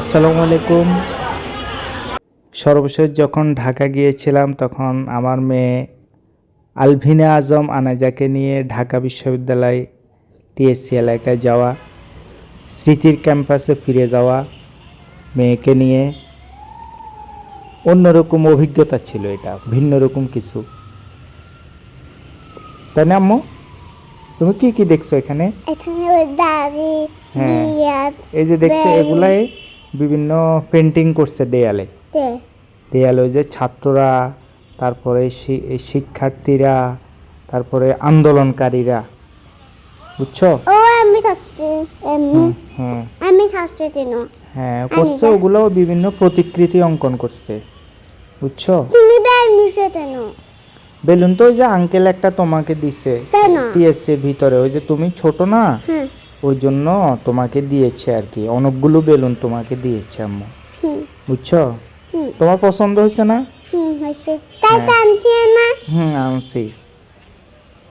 আসসালামু আলাইকুম। সর্বশেষ যখন ঢাকা গিয়েছিলাম তখন আমার মেয়ে আলভিনা আজম আনাজাকে নিয়ে ঢাকা বিশ্ববিদ্যালয় টিএসসি এলাকায় যাওয়া স্মৃতির ক্যাম্পাসে ফিরে যাওয়া মেয়েকে নিয়ে। অন্যরকম অভিজ্ঞতা ছিল এটা ভিন্ন রকম কিছু। তাই না আম্মু? তুমি কি কি দেখছ এখানে? এখানে হ্যাঁ। এই যে দেখছ। এগুলাই বিভিন্ন পেন্টিং করছে দেয়ালে। দেয়ালে ওই যে ছাত্ররা তারপরে শিক্ষার্থীরা তারপরে আন্দোলনকারীরা। বুঝছ? আমি আমি হ্যাঁ করছে ওগুলো বিভিন্ন প্রতিকৃতি অঙ্কন করছে। বুঝছ? তুমি বেলুন তো ওই যে আঙ্কেল একটা তোমাকে দিছে কেন টিএসসির ভিতরে। ওই যে তুমি ছোট না? হ্যাঁ। ওই জন্য তোমাকে দিয়েছে আর কি। অনেকগুলো বেলুন তোমাকে দিয়েছে আম্মু। বুঝছ? তোমার পছন্দ হয়েছে না? হুম হ্যাঁ। হুম আনছি।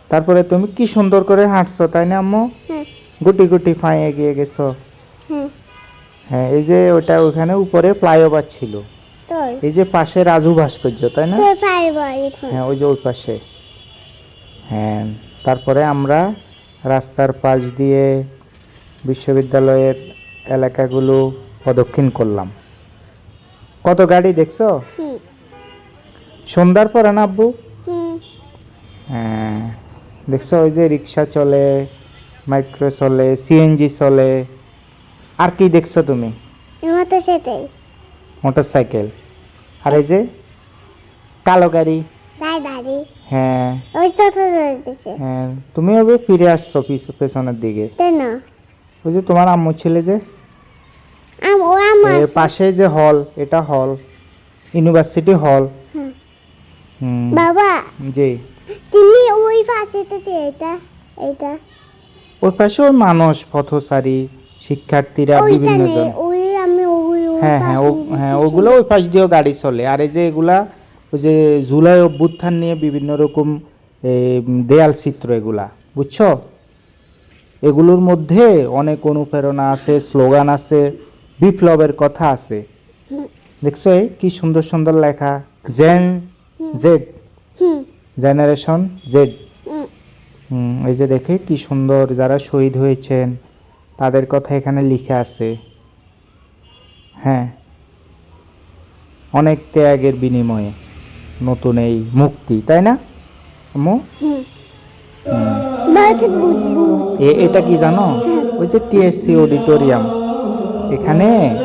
তারপরে তুমি কি সুন্দর করে হাঁটছো তাই না আম্মু? হ্যাঁ। গুটি গুটি ফাঁয়ে এগিয়ে গেছো। হ্যাঁ এই যে ওটা ওখানে উপরে ফ্লাইওভার ছিল। এই যে পাশে রাজু ভাস্কর্য তাই না? হ্যাঁ ওই যে ওই পাশে। হ্যাঁ তারপরে আমরা রাস্তার পাশ দিয়ে বিশ্ববিদ্যালয়ের এলাকাগুলো প্রদক্ষিণ করলাম। কত গাড়ি দেখছ? সন্ধ্যার পরে না আব্বু? হ্যাঁ দেখছ ওই যে রিক্সা চলে মাইক্রো চলে সিএনজি চলে আর কি দেখছ তুমি? মোটর সাইকেল আর এই যে কালো গাড়ি। হ্যাঁ। হ্যাঁ তুমি হবে ফিরে আসছো পিছ- পেছনের দিকে ওই যে তোমার আম্মু ছেলে যে? পাশে যে হল এটা হল ইউনিভার্সিটি হল। বাবা। জি। তুমি ওই পাশেতে এটা এটা ওই পাশে ওই মানুষ পথচারী শিক্ষার্থীরা বিভিন্ন জন। হ্যাঁ হ্যাঁ হ্যাঁ ওগুলো ওই পাশ দিয়েও গাড়ি চলে। আর এই যে এগুলা ওই যে জুলাই অভ্যুত্থান নিয়ে বিভিন্ন রকম দেয়াল চিত্র এগুলা। বুঝছ? এগুলোর মধ্যে অনেক অনুপ্রেরণা আছে স্লোগান আছে বিপ্লবের কথা আছে। দেখছ এই কি সুন্দর সুন্দর লেখা? জেন জেড জেনারেশন জেড এই যে দেখে কি সুন্দর যারা শহীদ হয়েছেন তাদের কথা এখানে লিখে আছে। হ্যাঁ। অনেক ত্যাগের বিনিময়ে নতুন এই মুক্তি তাই না? আম্মু? হুম। এ- এটা কি জানো? ওই যে টিএসসি অডিটোরিয়াম। এখানে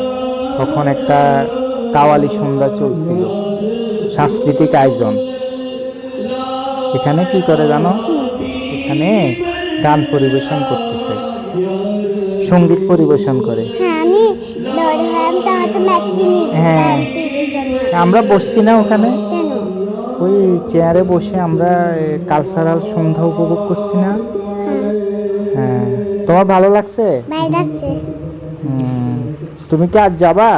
তখন একটা কাওয়ালি সন্ধ্যা চলছিল। সাংস্কৃতিক আয়োজন। এখানে কি করে জানো? এখানে গান পরিবেশন করতেছে। সংগীত পরিবেশন করে। হ্যাঁ হ্যাঁ। আমরা বসছি না ওখানে। ওই চেয়ারে বসে আমরা কালচারাল সন্ধ্যা উপভোগ করছি না। হ্যাঁ। তোমার ভালো লাগছে? তুমি কি আজ যাবা?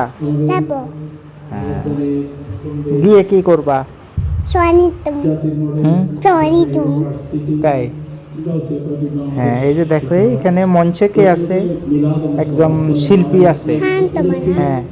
হ্যাঁ। গিয়ে কি করবা? তাই। হ্যাঁ এই যে দেখো এখানে মঞ্চে কে আছে? একজন শিল্পী আছে। হ্যাঁ।